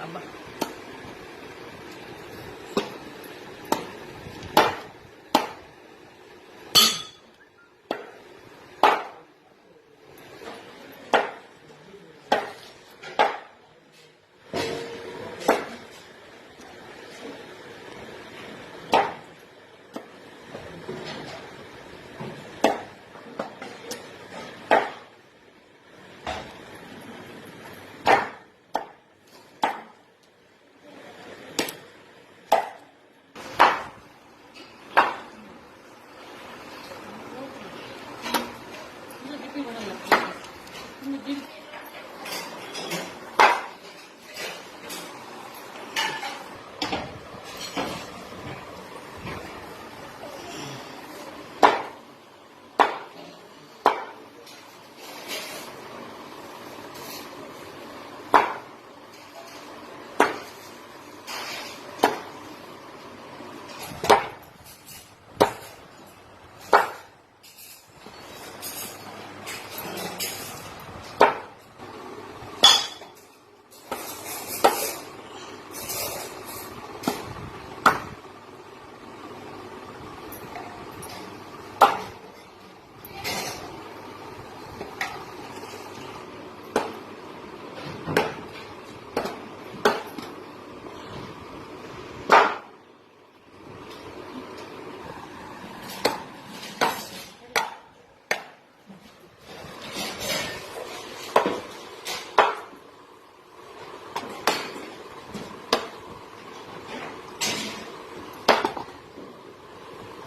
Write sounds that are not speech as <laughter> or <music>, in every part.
Aba.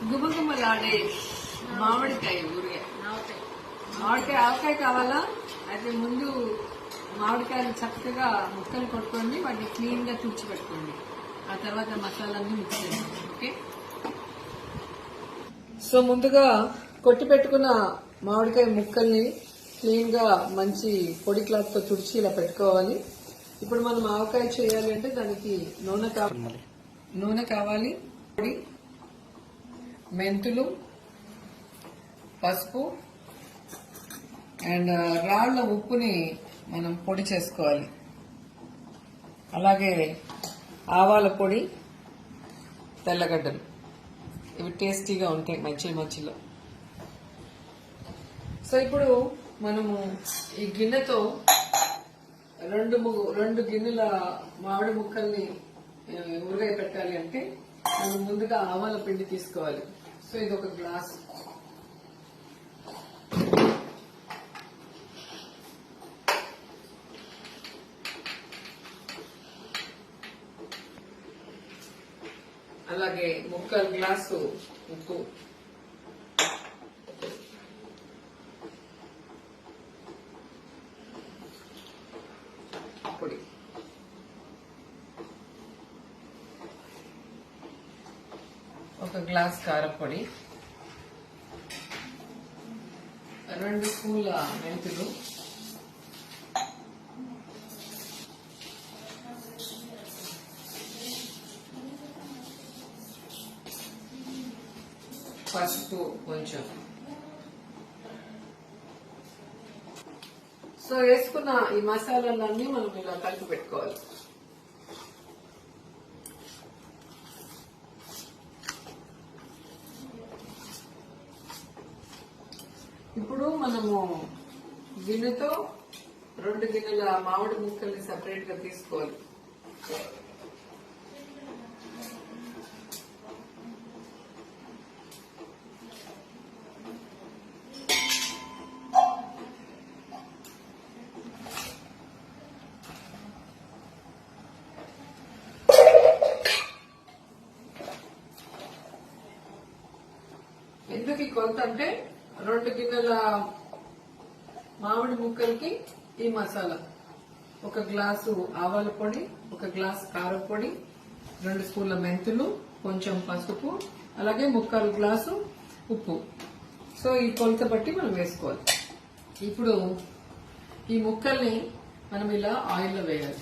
గుమగుమలాడే మామిడికాయ ఊరిగా మామిడికాయ. ఆవకాయ కావాలా? అయితే ముందు మామిడికాయలు చక్కగా ముక్కలు కొట్టుకోండి వాటిని క్లీన్గా తుడిచిపెట్టుకోండి ఆ తర్వాత మసాలాన్ని మిక్స్ చేయండి ఓకే? సో ముందుగా కొట్టి పెట్టుకున్న మామిడికాయ ముక్కల్ని క్లీన్గా మంచి పొడి క్లాత్తో తుడిచి ఇలా పెట్టుకోవాలి. ఇప్పుడు మనం ఆవకాయ చేయాలి అంటే దానికి నూనె కావాలి నూనె కావాలి. పొడి మెంతులు పసుపు అండ్ రాళ్ళ ఉప్పుని మనం పొడి చేసుకోవాలి. అలాగే ఆవాల పొడి తెల్లగడ్డలు. ఇవి టేస్టీగా ఉంటాయి మంచి మంచిలో సో ఇప్పుడు మనము ఈ గిన్నెతో రెండు ము- రెండు గిన్నెల మామిడి ముక్కల్ని ఉరగాయ ఊరగాయ పెట్టాలి అంటే మనం ముందుగా ఆవాల పిండి తీసుకోవాలి. సో ఇది ఒక గ్లాస్. అలాగే ముక్కలు గ్లాసు ఉప్పు పొడి ఒక గ్లాస్ కారపొడి రెండు స్పూన్ల మెంతులు పసుపు కొంచెం. సో వేసుకున్న ఈ మసాలాలన్నీ మనం ఇలా కలిపి పెట్టుకోవాలి. ఇప్పుడు మనము గిన్నెతో రెండు గిన్నెల మామిడి ముక్కల్ని సపరేట్గా తీసుకోవాలి. ఎందుకు ఈ కొలత అంటే రెండు గిన్నెల మామిడి ముక్కలకి ఈ మసాలా. ఒక గ్లాసు ఆవాల పొడి ఒక గ్లాస్ కారం పొడి రెండు స్పూన్ల మెంతులు కొంచెం పసుపు అలాగే ముక్కలు గ్లాసు ఉప్పు. సో ఈ కొలత బట్టి మనం వేసుకోవాలి. ఇప్పుడు ఈ ముక్కల్ని మనం ఇలా ఆయిల్లో వేయాలి.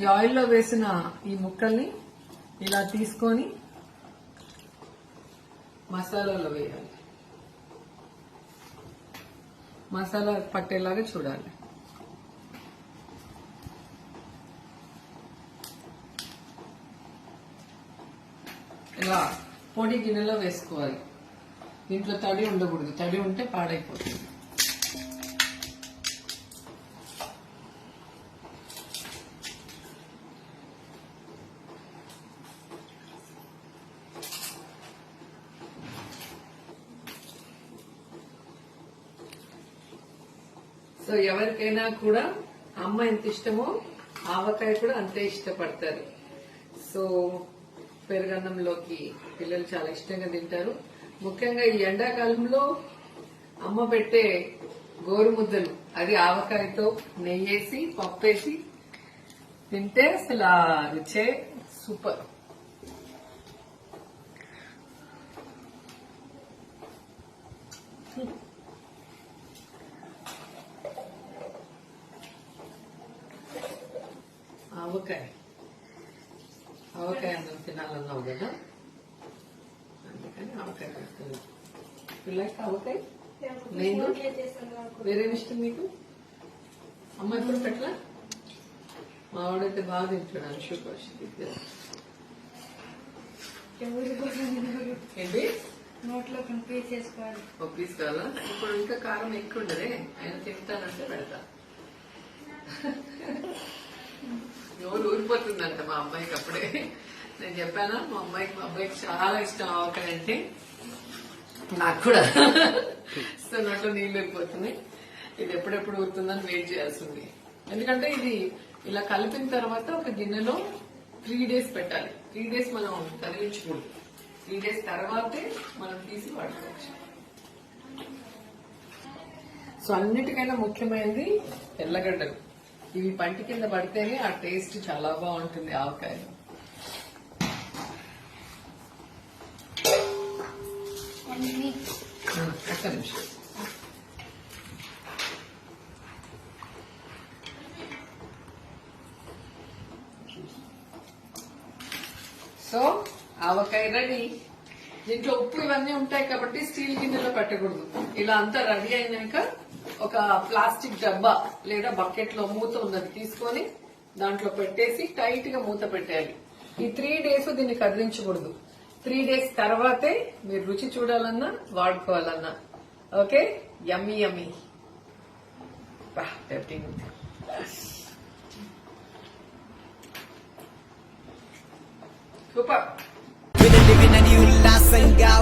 ఈ ఆయిల్లో వేసిన ఈ ముక్కల్ని ఇలా తీసుకొని మసాలాలో వేయాలి. మసాలా పట్టేలాగా చూడాలి. ఇలా పొడి గిన్నెలో వేసుకోవాలి. దీంట్లో తడి ఉండకూడదు. తడి ఉంటే పాడైపోతుంది. సో ఎవరికైనా కూడా అమ్మ ఎంత ఇష్టమో ఆవకాయ కూడా అంతే ఇష్టపడతారు. సో పెరుగన్నంలోకి పిల్లలు చాలా ఇష్టంగా తింటారు. ముఖ్యంగా ఈ ఎండాకాలంలో అమ్మ పెట్టే గోరుముద్దలు అది ఆవకాయతో నెయ్యేసి పప్పేసి తింటే అసలు ఆ రుచే సూపర్. ఆవకాయ. ఆవకాయ అన్నం తినాలన్నావు కదా? అందుకని ఆవకాయ పిల్లలకి ఆవకాయ? నేను వేరేం ఇష్టం మీకు? అమ్మ ఎప్పుడు పెట్టలా? మా వాడైతే బాగా తింటాడు అంశు ఏంటి? నోట్లో కంప్లీట్ చేసుకోవాలి ఒక పీస్ కావాలా? ఇప్పుడు ఇంకా కారం ఎక్కువ ఉండదే. ఆయన తింటానంటే పెడతా. <laughs> నోరు ఊరిపోతుందంట మా అమ్మాయికి అప్పుడే. నేను చెప్పానా మా అమ్మాయికి మా అబ్బాయికి చాలా ఇష్టం ఆవకాయ అంటే. నాకు కూడా. సో నోట్లో నీళ్ళు ఊరిపోతున్నాయి ఇది ఎప్పుడెప్పుడు ఊరుతుందని వెయిట్ చేయాల్సింది. ఎందుకంటే ఇది ఇలా కలిపిన తర్వాత ఒక గిన్నెలో త్రీ డేస్ పెట్టాలి. త్రీ డేస్ మనం కదిలించకూడదు త్రీ డేస్ తర్వాతే మనం తీసి వాడుకోవచ్చు. సో అన్నిటికైనా ముఖ్యమైనది తెల్లగడ్డలు. ఇవి పంటి కింద పడితేనే ఆ టేస్ట్ చాలా బాగుంటుంది ఆవకాయలో ఒక్క నిమిషం. సో ఆవకాయ రెడీ. దీంట్లో ఉప్పు ఇవన్నీ ఉంటాయి కాబట్టి స్టీల్ గిన్నెలో పెట్టకూడదు. ఇలా అంతా రెడీ అయినాక ఒక ప్లాస్టిక్ డబ్బా లేదా బకెట్లో మూత ఉన్నది తీసుకొని దాంట్లో పెట్టేసి టైట్గా మూత పెట్టేయాలి. ఈ త్రీ డేస్ దీన్ని కదిలించకూడదు. త్రీ డేస్ తర్వాతే మీరు రుచి చూడాలన్నా వాడుకోవాలన్నా. ఓకే యమ్మీ యమ్మీ సూపర్ వినండి వినని ఉల్లాసంగా